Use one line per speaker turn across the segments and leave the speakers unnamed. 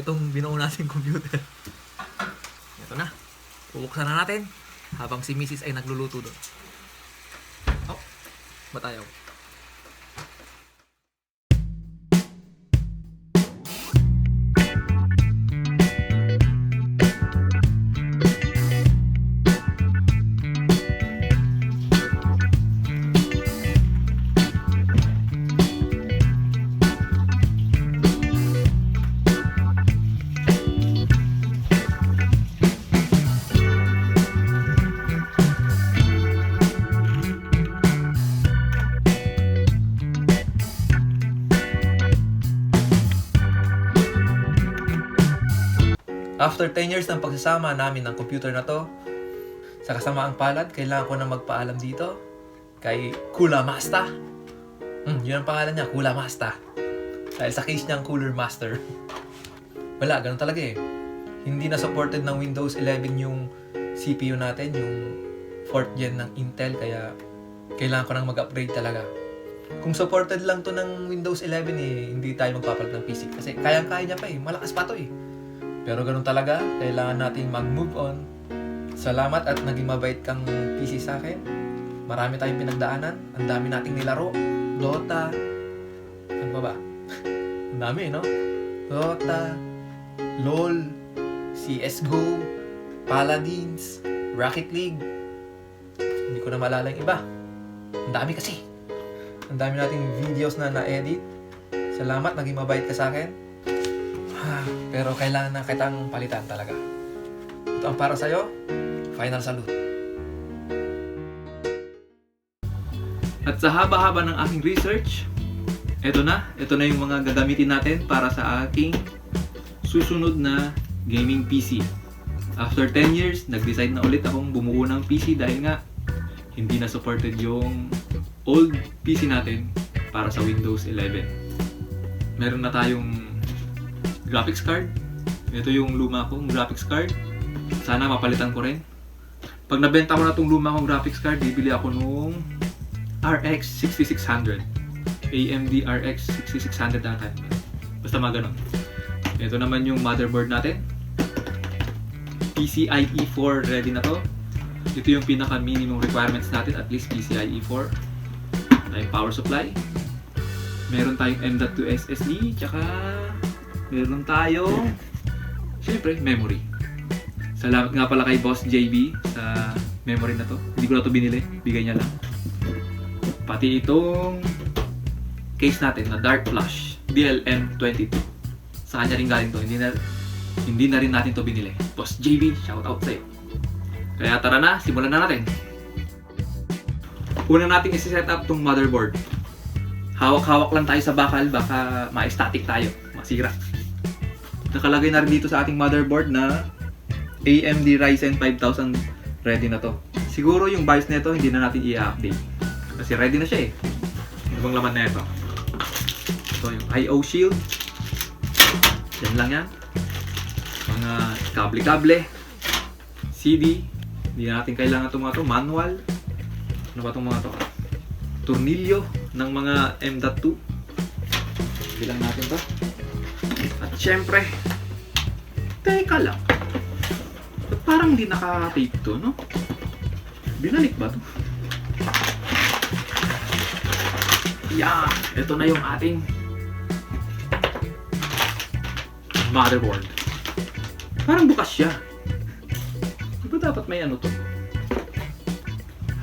itong binuo natin computer. Ito na. Bubuksan na natin habang si Mrs. ay nagluluto doon. Oh, ba't ayaw? After 10 years ng pagsasama namin ng computer na to, sa kasamaang palad, kailangan ko na magpaalam dito kay Kula Masta. Hmm, yun ang pangalan niya, Kula Masta. Dahil sa case niyang Cooler Master. Wala, ganun talaga eh. Hindi na supported ng Windows 11 yung CPU natin, yung 4th gen ng Intel, kaya kailangan ko nang mag-upgrade talaga. Kung supported lang to ng Windows 11 eh, hindi tayo magpapalit ng PC. Kasi kayang-kaya niya pa eh, malakas pa to eh. Pero ganun talaga, kailangan natin mag-move on. Salamat at naging mabait kang PC sa akin. Marami tayong pinagdaanan. Ang dami nating nilaro. Dota. Ano pa ba? Ang dami, no? Dota. LOL. CSGO. Paladins. Rocket League. Hindi ko na malala yung iba. Ang dami kasi. Ang dami nating videos na na-edit. Salamat, naging mabait ka sa akin. Ah, Pero kailangan na kitang palitan talaga. Ito ang para sa'yo. Final salute. At sa haba-haba ng aking research, eto na. Ito na yung mga gagamitin natin para sa aking susunod na gaming PC. After 10 years, nag-decide na ulit akong bumuo ng PC dahil nga hindi na supported yung old PC natin para sa Windows 11. Meron na tayong graphics card. Ito yung luma kong graphics card. Sana mapalitan ko rin. Pag nabenta ko na itong luma kong graphics card, bibili ako nung RX 6600. AMD RX 6600 ata. Basta mga ganun. Ito naman yung motherboard natin. PCIe 4 E ready na to. Ito yung pinaka minimum requirements natin, at least PCIe 4. Tayong power supply. Meron tayong M.2 SSD, tsaka meron tayong syempre memory. Salamat nga pala kay Boss JB sa memory na to. Hindi ko na to binili, bigay niya lang. Pati itong case natin na Dark Flash DLM22. Sa kanya rin galing to. Hindi na, hindi na rin natin to binili. Boss JB, shout out sa'yo. Kaya tara na, simulan na natin. Una nating isi-set up tong motherboard. Hawak-hawak lang tayo sa bakal, baka ma-static tayo, masira. Nakalagay na rin dito sa ating motherboard na AMD Ryzen 5000 ready na to. Siguro yung BIOS nito hindi na natin i-update. Kasi ready na siya eh. Ano bang laman na ito? Ito yung IO shield. Yan lang yan. Mga kable-kable. CD. Hindi na natin kailangan itong mga to. Manual. Ano ba itong mga to? Tornilyo ng mga M.2. Bilang natin to. At syempre, teka lang. Ba't parang di naka-tape to, no? Binalik ba to? Yan! Ito na yung ating motherboard. Parang bukas siya. Di ba dapat may ano to?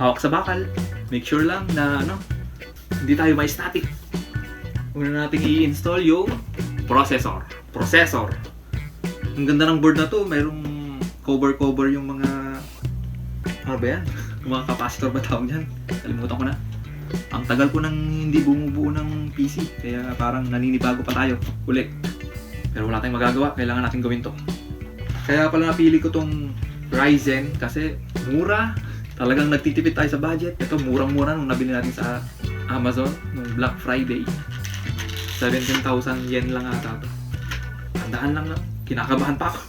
Hawak sa bakal. Make sure lang na ano, hindi tayo may static. Una nating i-install yung processor. Processor. Ang ganda ng board na to, mayroong cover-cover yung mga ano ba yan? Yung mga capacitor ba tawag yan? Kalimutan ko na. Ang tagal ko nang hindi bumubuo ng PC, kaya parang naninibago pa tayo uli. Pero wala tayong magagawa, kailangan natin gawin to. Kaya pala napili ko tong Ryzen kasi mura. Talagang nagtitipid tayo sa budget. Ito murang-mura nung nabili natin sa Amazon nung Black Friday. 17,000 yen lang ata to. Tandaan lang na, kinakabahan pa ako.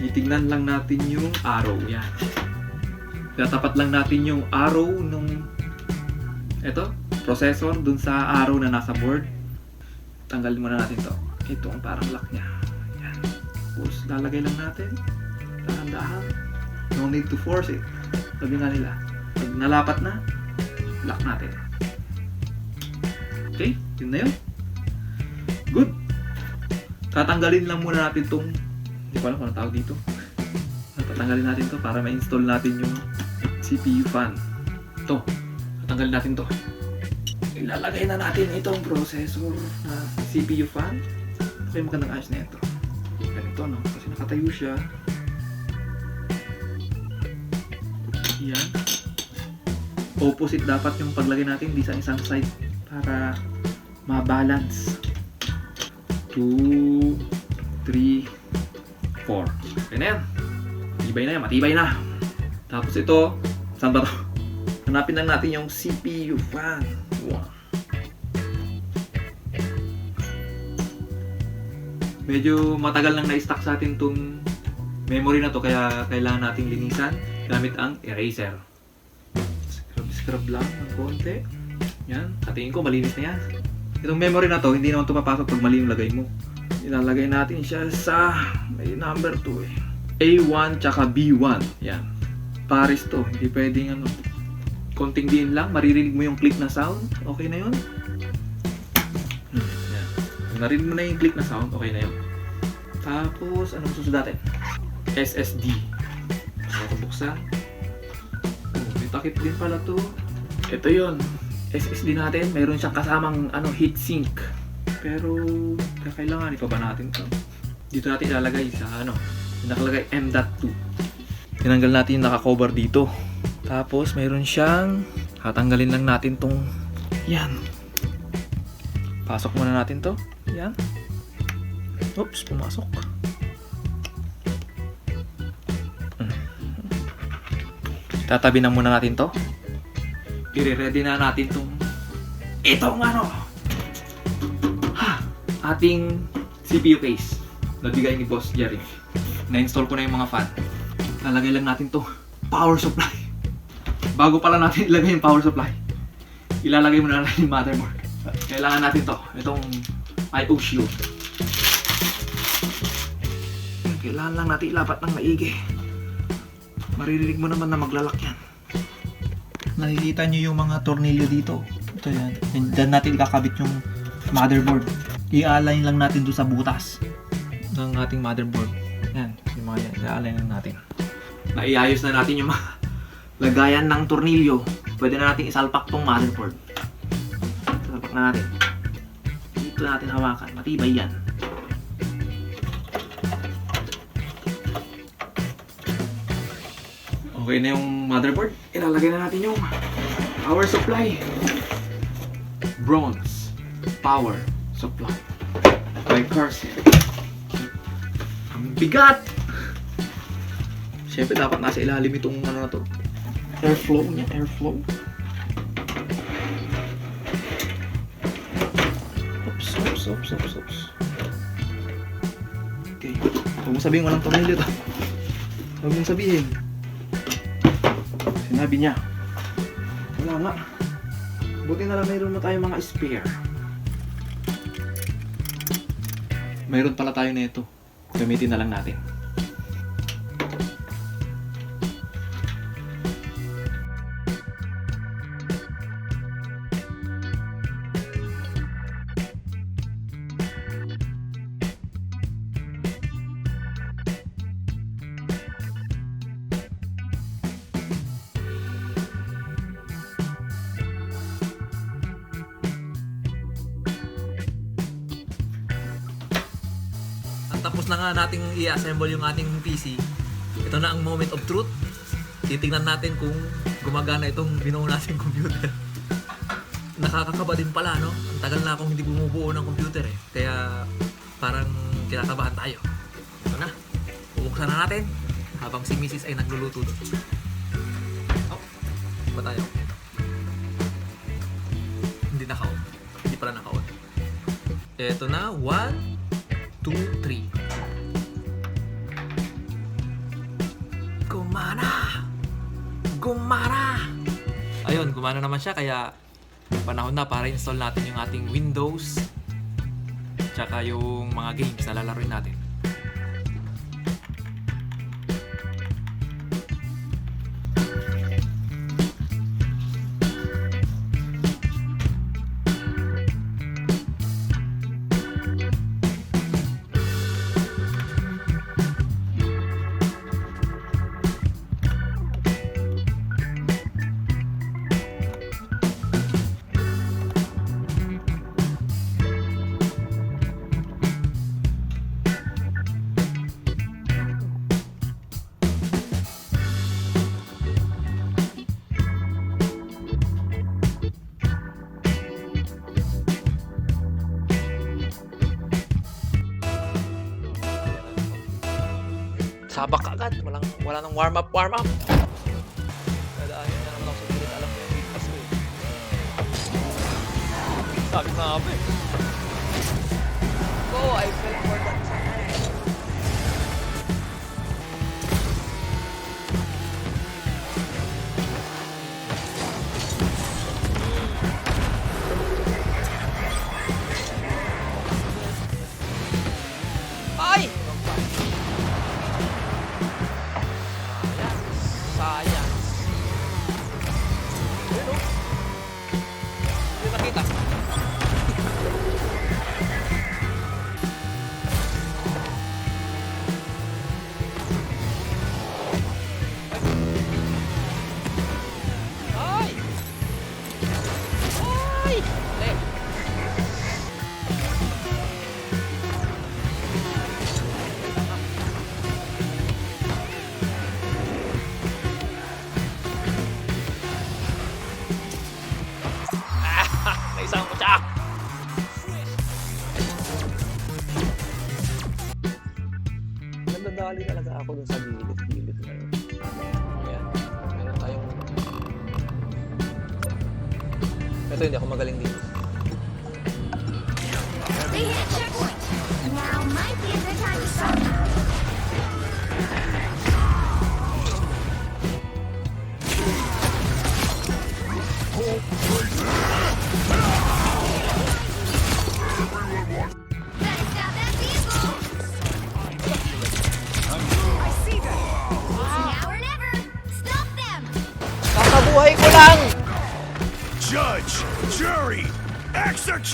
Titignan lang natin yung arrow. Yan. Tatapat lang natin yung arrow nung eto, processor dun sa arrow na nasa board. Tanggalin muna natin to. Ito ang parang lock niya. Yan. Tapos, lalagay lang natin. Dahan-dahan. No need to force it. Sabi nga nila, pag nalapat na, lock natin. Okay, yun na yun. Good. Tatanggalin lang muna natin tong, hindi ko alam kung ano tawag dito. Tatanggalin natin to para ma-install natin yung CPU fan. To, tatanggalin natin to. Ilalagay na natin itong processor na CPU fan. Ito yung magandang ayos na ito. Ganito no, kasi nakatayo siya. Yan. Opposite dapat yung paglagay natin, hindi sa isang side para ma-balance. 2, 3, 4. Okay na yan. Matibay na yan, matibay na. Tapos ito, saan ba to? Hanapin lang natin yung CPU fan. Wow. Medyo matagal nang na-stack sa atin tong memory na to kaya kailangan nating linisan gamit ang eraser. Scrub scrub lang ng konti. Yan, katingin ko malinis na yan. Itong memory na to, hindi naman to papasok pag mali yung lagay mo. Ilalagay natin siya sa may number 2 eh. A1 tsaka B1. Yan. Paris to, hindi pwedeng ano. Konting diin lang, maririnig mo yung click na sound. Okay na yun. Hmm, Yan. Narinig mo na yung click na sound, okay na yun. Tapos, anong susunod natin? SSD. Ito buksan. Oh, may takip din pala to. Ito yun. SSD natin, mayroon siyang kasamang ano, heatsink. Pero, kakailangan pa ba natin to? Dito natin ilalagay sa ano, nakalagay M.2. Tinanggal natin yung nakakover dito. Tapos, mayroon siyang, hatanggalin lang natin tong, yan. Pasok muna natin to. Yan. Oops, pumasok. Mm. Tatabi na muna natin to. I-ready na natin tong itong ano ha, ating CPU case nabigay ni Boss Jerry. Na-install ko na yung mga fan. Lalagay lang natin to power supply. Bago pala natin ilagay yung power supply, ilalagay muna natin yung motherboard. Kailangan natin to, itong IO shield. Kailangan lang natin ilapat ng maigi. Maririnig mo naman na maglalak yan. Nakikita nyo yung mga tornilyo dito. Ito yan. And dyan natin kakabit yung motherboard. I-align lang natin doon sa butas ng ating motherboard. Yan. Yung mga yan. I-align lang natin. Naiayos na natin yung mga lagayan ng tornilyo. Pwede na natin isalpak tong motherboard. Isalpak na natin. Dito natin hawakan. Matibay yan. Okay na yung motherboard. Ilalagay na natin yung power supply. Bronze power supply by Carson. Ang bigat! Siyempre dapat nasa ilalim itong ano na to. Airflow niya, airflow. Oops, oops, oops, oops, oops. Okay. Huwag mong sabihin walang tornilyo to. Huwag mong sabihin. Sinabi niya. Wala nga. Buti na lang mayroon na tayong mga spare. Mayroon pala tayo na ito. Gamitin na lang natin. Na nating i-assemble yung ating PC. Ito na ang moment of truth. Titingnan natin kung gumagana itong binuo nating computer. Nakakakaba din pala, no? Ang tagal na akong hindi bumubuo ng computer eh. Kaya parang kinakabahan tayo. Ito na. Bubuksan na natin habang si Mrs. ay nagluluto. Oh, ba tayo? Hindi naka-on. Hindi pala naka-on. Ito na. One, 2, 3. Gumana! Gumana! Ayun, gumana naman siya kaya panahon na para install natin yung ating Windows tsaka yung mga games na lalaroin natin. Sabak agad. Walang, wala nang warm up, warm up. Dadaanin na naman ako sa pilit. Alam mo yung weak pass ko eh. Sabi na ako eh. Go, I fell for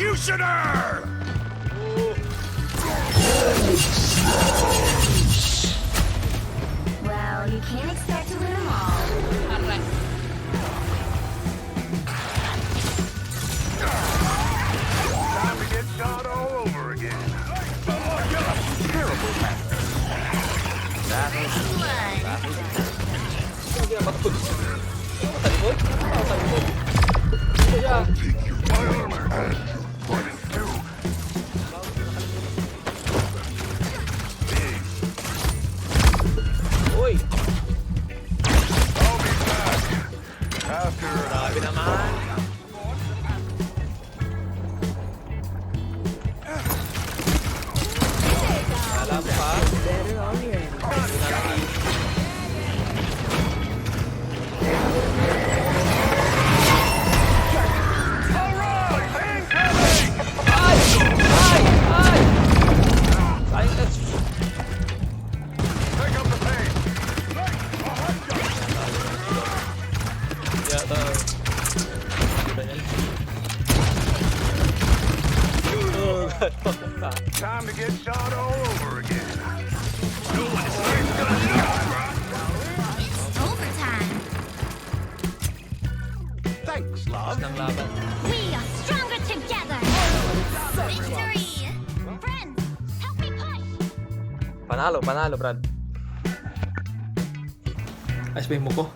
executioner!
Panalo, panalo, Brad. Ayos ba yung muko?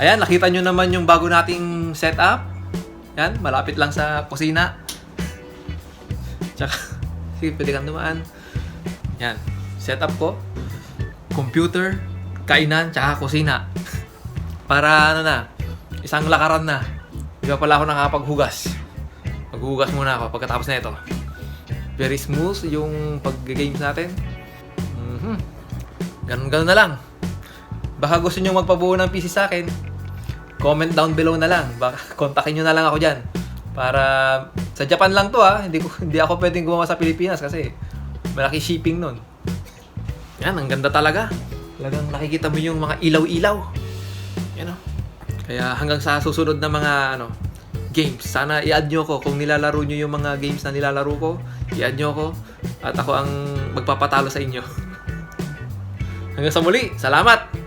Ayan, nakita nyo naman yung bago nating setup. Yan, malapit lang sa kusina. Tsaka, sige, pwede kang dumaan. Yan, setup ko. Computer, kainan, tsaka kusina. Para ano na, isang lakaran na. Di pala ako nakakapaghugas? Maghuhugas muna ako pagkatapos na ito. Very smooth yung pag-games natin. Mhm. Ganun-ganun na lang. Baka gusto nyo magpabuo ng PC sa akin, comment down below na lang. Baka kontakin nyo na lang ako dyan. Para sa Japan lang to ha. Hindi, ko, hindi ako pwedeng gumawa sa Pilipinas kasi malaki shipping nun. Yan, ang ganda talaga. Talagang nakikita mo yung mga ilaw-ilaw. Yan o. Kaya hanggang sa susunod na mga ano, games. Sana i-add nyo ko kung nilalaro nyo yung mga games na nilalaro ko. I-add nyo ko. At ako ang magpapatalo sa inyo. Hanggang sa muli. Salamat!